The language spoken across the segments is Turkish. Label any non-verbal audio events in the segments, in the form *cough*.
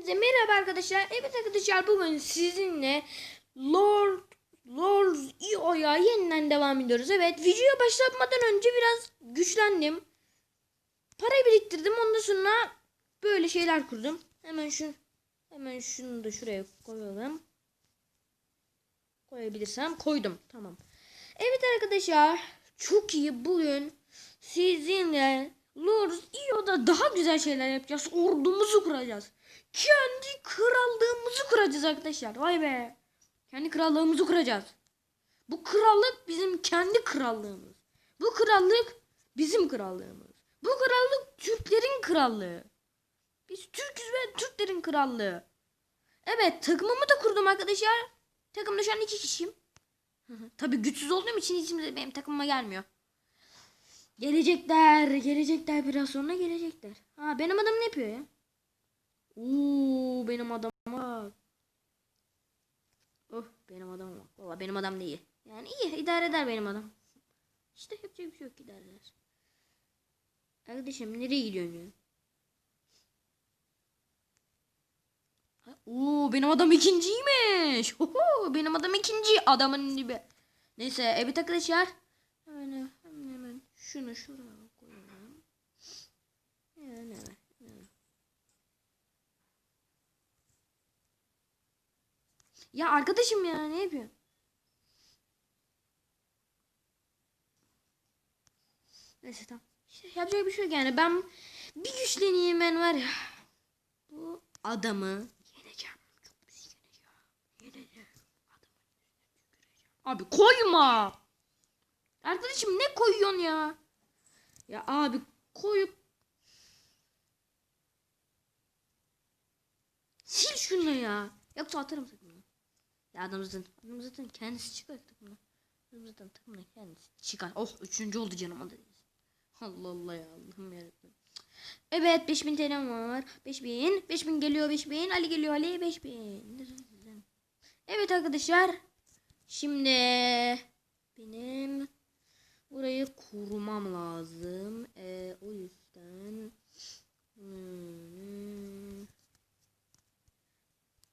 Hepinize merhaba arkadaşlar. Evet arkadaşlar bugün sizinle Lord Lord IO'ya yeniden devam ediyoruz. Evet videoya başlatmadan önce biraz güçlendim. Parayı biriktirdim. Ondan sonra böyle şeyler kurdum. Hemen şu hemen şunu da şuraya koyalım. Koyabilirsem koydum. Tamam. Evet arkadaşlar çok iyi bugün sizinle Lord IO'da daha güzel şeyler yapacağız. Ordumuzu kuracağız. Kendi krallığımızı kuracağız arkadaşlar. Vay be. Kendi krallığımızı kuracağız. Bu krallık bizim kendi krallığımız. Bu krallık bizim krallığımız. Bu krallık Türklerin krallığı. Biz Türküz ve Türklerin krallığı. Evet takımımı da kurdum arkadaşlar. Takımda şu an iki kişiyim. Tabii güçsüz olduğum için isim benim takımıma gelmiyor. Gelecekler, gelecekler biraz sonra gelecekler. Ha benim adam ne yapıyor ya? Oo benim adam bak. Oh benim adam bak. Valla benim adam da iyi. Yani iyi idare eder benim adam. İşte yapacak bir şey yok idare eder. Arkadaşım nereye gidiyorsun ya? Oo benim adam ikinciymiş. Oho, benim adam ikinci adamın gibi. Neyse evet arkadaşlar. Hemen hemen, şunu şuraya koyalım. Hemen hemen. hemen. Ya arkadaşım ya ne yapıyor? Neyse tamam. İşte yapacak bir şey yok yani. Ben bir güçleneyim ben var ya. Bu adamı yeneceğim. Yeneceğim. Abi koyma. Arkadaşım ne koyuyorsun ya? Ya abi koyup Sil şunu ya. Yoksa atarım takımdan. Ya adam zaten, kendisi çıkar takımdan. Adam zaten takımdan kendisi çıkar. Oh üçüncü oldu canım hadi. Allah Allah ya Allah'ım yarabbim. Evet 5000 TL'm var. 5000. 5000 geliyor 5000. Ali geliyor Ali 5000. Evet arkadaşlar. Şimdi benim burayı kurmam lazım. Ee, o yüzden hmm,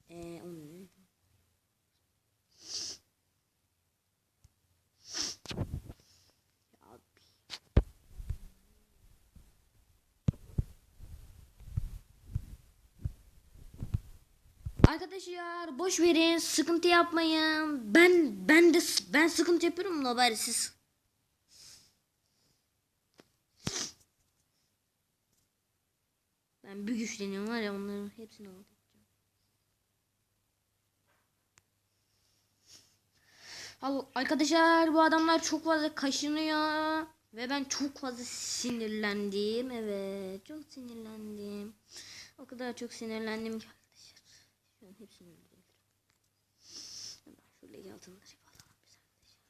ee, o ne? Ya abi. Arkadaşlar boş verin, sıkıntı yapmayın. Ben ben de ben sıkıntı yapıyorum da bari siz. Ben bir güçleniyorum var ya onların hepsini aldım. Al- Arkadaşlar bu adamlar çok fazla kaşınıyor ve ben çok fazla sinirlendim. Evet, çok sinirlendim. O kadar çok sinirlendim ki hepsini öldürebilirim. Hemen şöyle altınları falan biz arkadaşlar.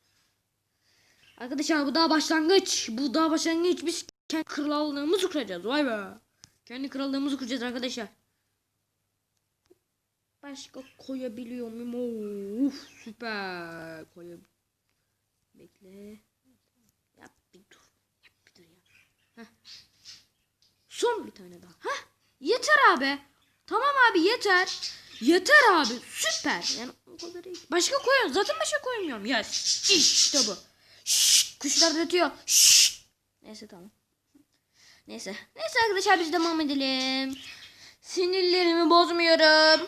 Arkadaşlar bu daha başlangıç. Bu daha başlangıç. Biz kendi krallığımızı kuracağız. Vay be. Kendi krallığımızı kuracağız arkadaşlar. Başka koyabiliyor muyum? Uf süper. Koyab Bekle. Yap bir dur. Yap bir dur ya. Heh. Son bir tane daha. Heh. Yeter abi. Tamam abi yeter. Yeter abi. Süper. Yani o kadar. Başka koyuyorum. Zaten başka koymuyorum. Yes. İşte bu. Kuşlar ötüyor. Şşt. Neyse tamam. Neyse. Neyse arkadaşlar biz devam edelim. Sinirlerimi bozmuyorum.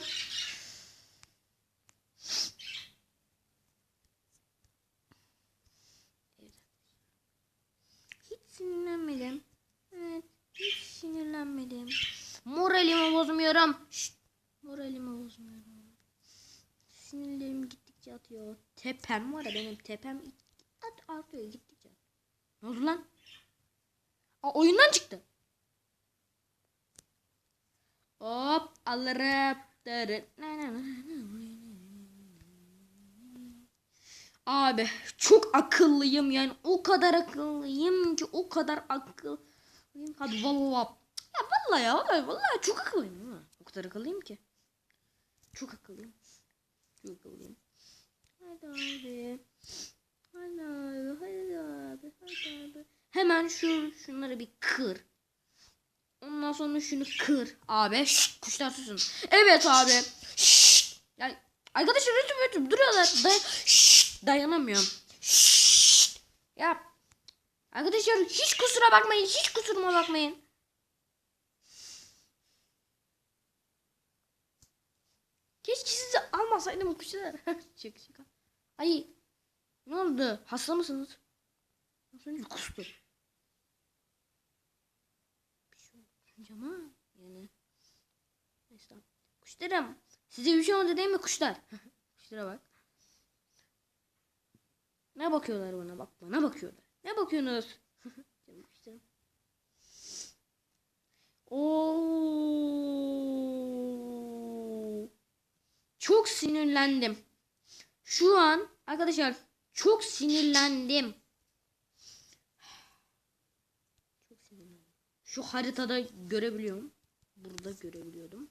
Hiç sinirlenmedim. Evet, hiç sinirlenmedim. Moralimi bozmuyorum. Şşt. Sinirlerim gittikçe atıyor. Tepem var ya benim tepem at artıyor gittikçe. Ne oldu lan? Aa, oyundan çıktı. Hop alırım. Abi çok akıllıyım yani o kadar akıllıyım ki o kadar akıllıyım. Hadi vallahi. Ya vallahi ya vallahi, vallahi çok akıllıyım. O kadar akıllıyım ki. Çok akıllıyım. Akıllıyım. Hadi abi. Hadi abi. Hadi abi. Hadi abi. Hemen şu şunları bir kır. Ondan sonra şunu kır. Abi şşt, kuşlar susun. Evet abi. Şşt. Ya, arkadaşlar rütüm rütüm duruyorlar. Day şşt, dayanamıyorum. Şşt. Ya arkadaşlar hiç kusura bakmayın. Hiç kusuruma bakmayın. Sizi almasaydım kuşlar. *laughs* şaka şaka. Ay ne oldu? Hasta mısınız? Az önce kustu. Bir şey olmuş ama yani. Neyse. Kuşlarım. Size bir şey olmadı değil mi kuşlar? *laughs* Kuşlara bak. Ne bakıyorlar bana bak bana bakıyorlar. Ne bakıyorsunuz? *laughs* Kuşlarım. Oo. Çok sinirlendim. Şu an arkadaşlar çok sinirlendim. Çok sinirlendim. Şu haritada görebiliyorum. Burada görebiliyordum.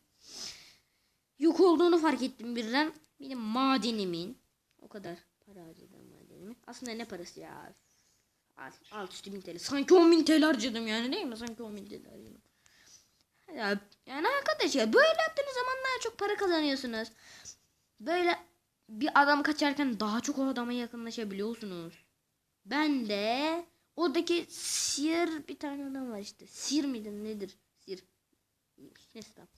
Yok olduğunu fark ettim birden. Benim madenimin. O kadar para harcadım madenimi. Aslında ne parası ya? Alt, üstü bin TL. Sanki 10 bin TL harcadım yani değil mi? Sanki 10 bin TL harcadım. Ya, yani arkadaşlar böyle yaptığınız zaman daha çok para kazanıyorsunuz. Böyle bir adam kaçarken daha çok o adama yakınlaşabiliyorsunuz. Ben de oradaki sir bir tane adam var işte. Sir midir nedir? Sir. Neyse tamam.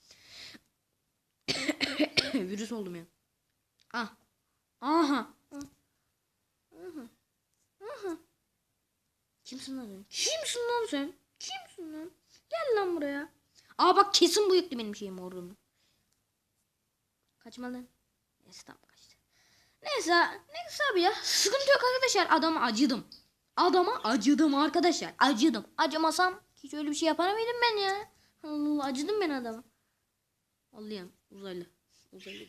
*coughs* Virüs oldum ya. Ah. Aha. Ah. Aha. Aha. Kimsin lan sen? Kimsin lan sen? Kimsin lan? Gel lan buraya. Aa bak kesin bu yüklü benim şeyim ordum. Kaçma lan. Neyse tamam kaçtı. Neyse. Neyse abi ya. Sıkıntı yok arkadaşlar. Adama acıdım. Adama acıdım arkadaşlar. Acıdım. Acımasam hiç öyle bir şey yapar mıydım ben ya? Allah acıdım ben adama. Allah'ım uzaylı. Uzaylı.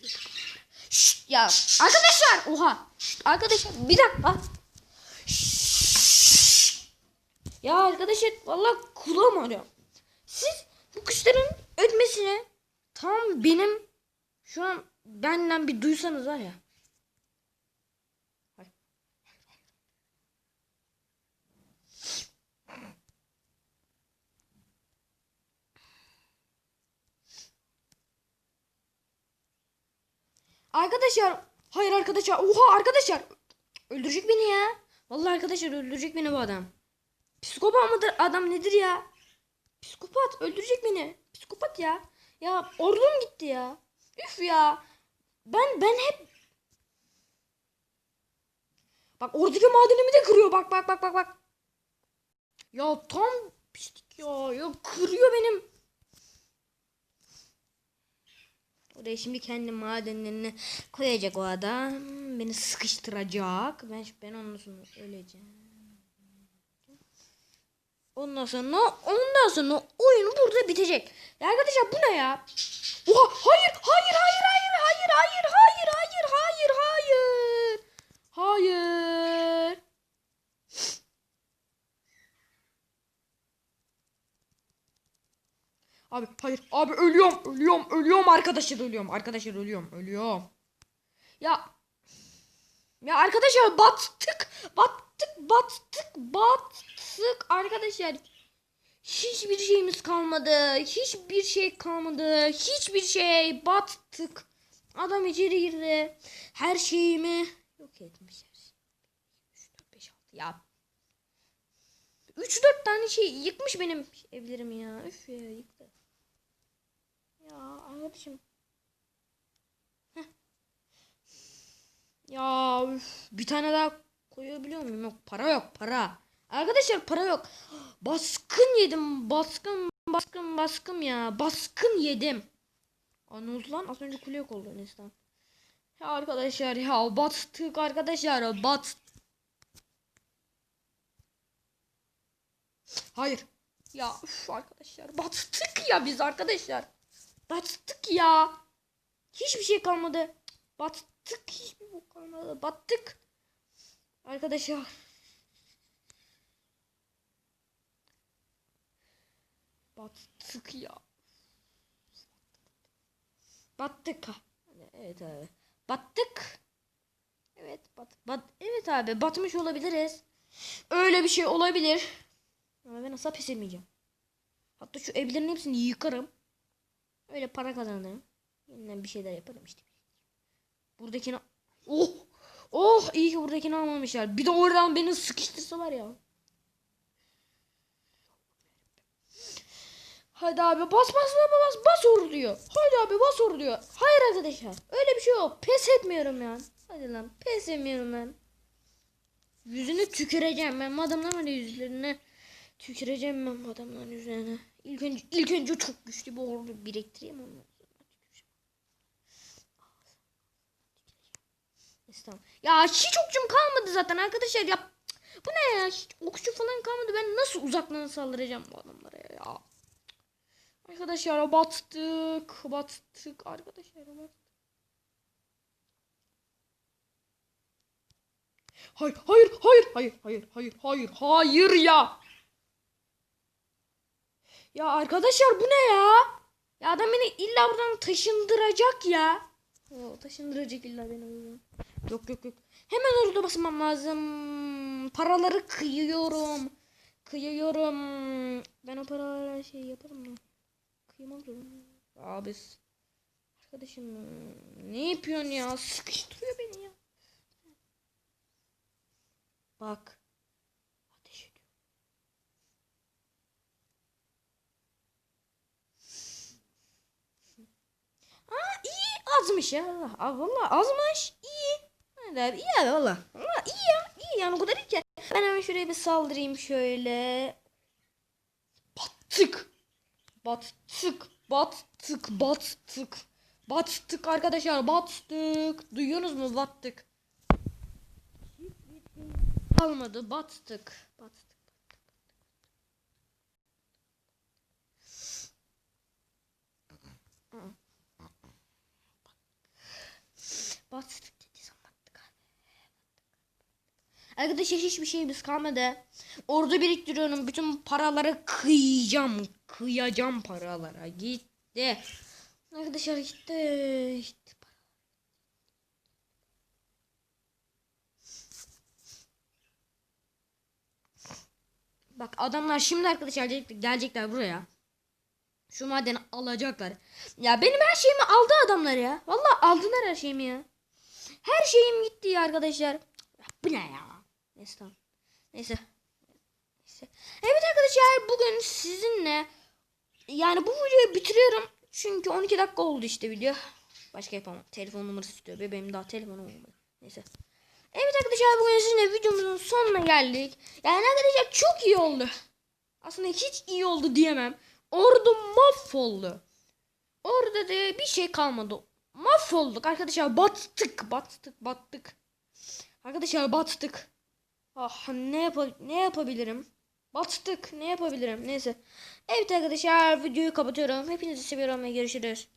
Şşt ya arkadaşlar oha. Şşt, arkadaşlar bir dakika. Ya arkadaşlar vallahi kulağım ağrıyor. Siz bu kuşların ötmesine tam benim şu an benden bir duysanız var ya. Arkadaşlar hayır arkadaşlar oha arkadaşlar öldürecek beni ya. Vallahi arkadaşlar öldürecek beni bu adam. Psikopat mıdır adam nedir ya? Psikopat öldürecek beni. Psikopat ya. Ya ordum gitti ya. Üf ya. Ben ben hep Bak oradaki madenimi de kırıyor. Bak bak bak bak bak. Ya tam pislik ya. Ya kırıyor benim. Oraya şimdi kendi madenlerini koyacak o adam. Beni sıkıştıracak. Ben ben sonra öleceğim. Ondan sonra ondan sonra oyun burada bitecek. Ya arkadaşlar bu ne ya? Oha hayır hayır hayır hayır hayır hayır hayır hayır hayır hayır. Hayır. Abi hayır abi ölüyorum ölüyorum ölüyorum arkadaşlar ölüyorum arkadaşlar ölüyorum ölüyorum. Ya ya arkadaşlar battık battık battık battık arkadaşlar. Hiçbir şeyimiz kalmadı. Hiçbir şey kalmadı. Hiçbir şey battık. Adam içeri girdi. Her şeyimi yok etmiş. 3 4 5 6 ya. 3 4 tane şey yıkmış benim evlerimi ya. Üf ya yıktı. Ya arkadaşım. Ya üf, bir tane daha koyabiliyor muyum? Yok para yok para. Arkadaşlar para yok. Baskın yedim. Baskın baskın baskın ya. Baskın yedim. Oldu lan? Az önce kule yok oldu neyse. Ya arkadaşlar ya battık arkadaşlar bat. Hayır. Ya üf, arkadaşlar battık ya biz arkadaşlar. Battık ya. Hiçbir şey kalmadı. Battık hiçbir şey kalmadı. Battık. Arkadaşlar. Battık ya. Battık ha. Evet abi. Battık. Evet bat, bat evet abi batmış olabiliriz. Öyle bir şey olabilir. Ama ben asla pes etmeyeceğim. Hatta şu evlerin hepsini yıkarım. Öyle para kazanırım. Yeniden bir şeyler yaparım işte. Buradakini... Oh! Oh! iyi ki buradakini almamışlar. Bir de oradan beni sıkıştırsalar ya. Hadi abi bas bas bas bas bas or diyor. Hadi abi bas or diyor. Hayır arkadaşlar. Öyle bir şey yok. Pes etmiyorum ya. Hadi lan pes etmiyorum ben. Yüzünü tüküreceğim ben adamların yüzlerine tüküreceğim ben adamların yüzlerine. İlk önce ilk önce çok güçlü bir ordu biriktireyim ondan sonra tüküreceğim. Tamam. Ya hiç okçum kalmadı zaten arkadaşlar ya. Bu ne ya? Hiç okçu falan kalmadı. Ben nasıl uzaktan saldıracağım bu adamlara ya? Arkadaşlar battık. Battık arkadaşlar battık. Hayır, hayır, hayır, hayır, hayır, hayır, hayır, hayır ya. Ya arkadaşlar bu ne ya? Ya adam beni illa buradan taşındıracak ya. O taşındıracak illa beni. Yok yok yok. Hemen orada basmam lazım. Paraları kıyıyorum. Kıyıyorum. Ben o paralara şey yaparım mı? Kıymam zorunda. Abi. Arkadaşım ne yapıyorsun ya? Sıkıştırıyor beni ya. Bak. Ateş ediyor. Aa iyi azmış ya. Aa, valla azmış. İyi. Abi iyi abi valla. Valla iyi ya. İyi yani o kadar iyi ki. Ben hemen şuraya bir saldırayım şöyle. Battık. Battık. Battık. Battık. Battık arkadaşlar. Battık. Duyuyorsunuz mu? Battık. Kalmadı. Battık. Battık. Battık abi. Arkadaşlar hiçbir şeyimiz kalmadı. Orada biriktiriyorum. Bütün paraları kıyacağım. Kıyacağım paralara. Gitti. Arkadaşlar gitti. Gitti. Bak adamlar şimdi arkadaşlar gelecek- gelecekler buraya. Şu madeni alacaklar. Ya benim her şeyimi aldı adamlar ya. Vallahi aldılar her şeyimi ya. Her şeyim gitti ya arkadaşlar. Bu ne ya? Neyse tamam. Neyse. Neyse. Evet arkadaşlar bugün sizinle yani bu videoyu bitiriyorum. Çünkü 12 dakika oldu işte video. Başka yapamam. Telefon numarası istiyor. Bebeğim daha telefonu olmadı. Neyse. Evet arkadaşlar bugün sizinle videomuzun sonuna geldik. Yani arkadaşlar çok iyi oldu. Aslında hiç iyi oldu diyemem. Ordu mahvoldu. Orada da bir şey kalmadı. Mahvolduk arkadaşlar. Battık, battık, battık. Arkadaşlar battık. Ah ne yap ne yapabilirim? Battık. Ne yapabilirim? Neyse. Evet arkadaşlar videoyu kapatıyorum. Hepinizi seviyorum ve görüşürüz.